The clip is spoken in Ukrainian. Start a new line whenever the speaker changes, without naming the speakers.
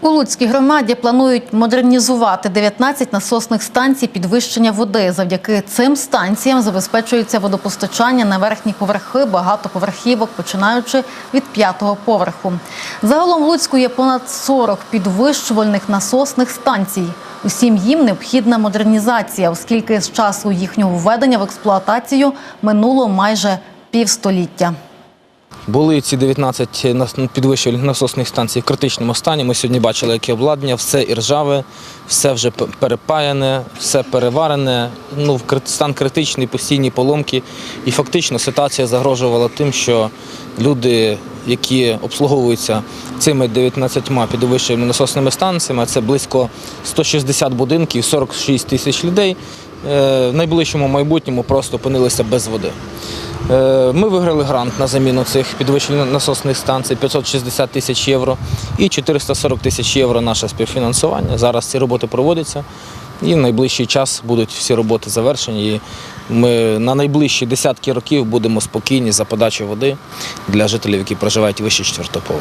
У Луцькій громаді планують модернізувати 19 насосних станцій підвищення води. Завдяки цим станціям забезпечується водопостачання на верхні поверхи багатоповерхівок, починаючи від п'ятого поверху. Загалом в Луцьку є понад 40 підвищувальних насосних станцій. Усім їм необхідна модернізація, оскільки з часу їхнього введення в експлуатацію минуло майже півстоліття.
Були ці 19 нас- підвищувальних насосних станцій в критичному стані. Ми сьогодні бачили, яке обладнання, все і ржаве, все вже перепаяне, все переварене. Ну, стан критичний, постійні поломки. І фактично ситуація загрожувала тим, що люди, які обслуговуються цими 19 підвищувальними насосними станціями, це близько 160 будинків, 46 тисяч людей, е, в найближчому майбутньому просто опинилися без води. Е, Ми виграли грант на заміну цих підвищень насосних станцій 560 тисяч євро і 440 тисяч євро наше співфінансування. Зараз ці роботи проводяться і в найближчий час будуть всі роботи завершені. І ми на найближчі десятки років будемо спокійні за подачу води для жителів, які проживають вище 4 поверху.